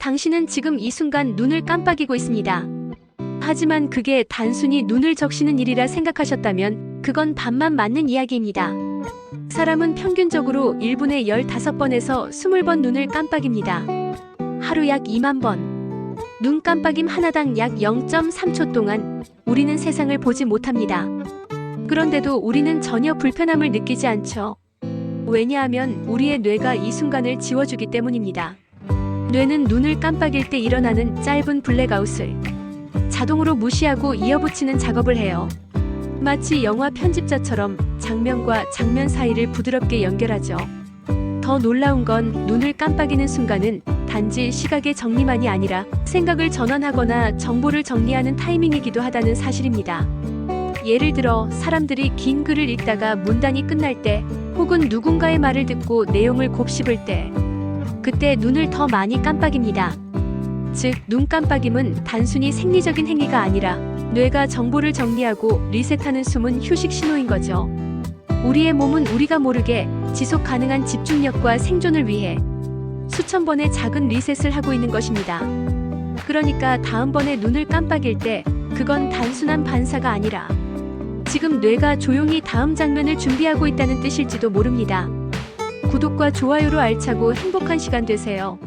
당신은 지금 이 순간 눈을 깜빡이고 있습니다. 하지만 그게 단순히 눈을 적시는 일이라 생각하셨다면 그건 반만 맞는 이야기입니다. 사람은 평균적으로 1분에 15번에서 20번 눈을 깜빡입니다. 하루 약 2만 번. 눈 깜빡임 하나당 약 0.3초 동안 우리는 세상을 보지 못합니다. 그런데도 우리는 전혀 불편함을 느끼지 않죠. 왜냐하면 우리의 뇌가 이 순간을 지워주기 때문입니다. 뇌는 눈을 깜빡일 때 일어나는 짧은 블랙아웃을 자동으로 무시하고 이어붙이는 작업을 해요. 마치 영화 편집자처럼 장면과 장면 사이를 부드럽게 연결하죠. 더 놀라운 건 눈을 깜빡이는 순간은 단지 시각의 정리만이 아니라 생각을 전환하거나 정보를 정리하는 타이밍이기도 하다는 사실입니다. 예를 들어 사람들이 긴 글을 읽다가 문단이 끝날 때 혹은 누군가의 말을 듣고 내용을 곱씹을 때 그때 눈을 더 많이 깜빡입니다. 즉, 눈 깜빡임은 단순히 생리적인 행위가 아니라 뇌가 정보를 정리하고 리셋하는 숨은 휴식 신호인 거죠. 우리의 몸은 우리가 모르게 지속 가능한 집중력과 생존을 위해 수천 번의 작은 리셋을 하고 있는 것입니다. 그러니까 다음번에 눈을 깜빡일 때 그건 단순한 반사가 아니라 지금 뇌가 조용히 다음 장면을 준비하고 있다는 뜻일지도 모릅니다. 구독과 좋아요로 알차고 행복한 시간 되세요.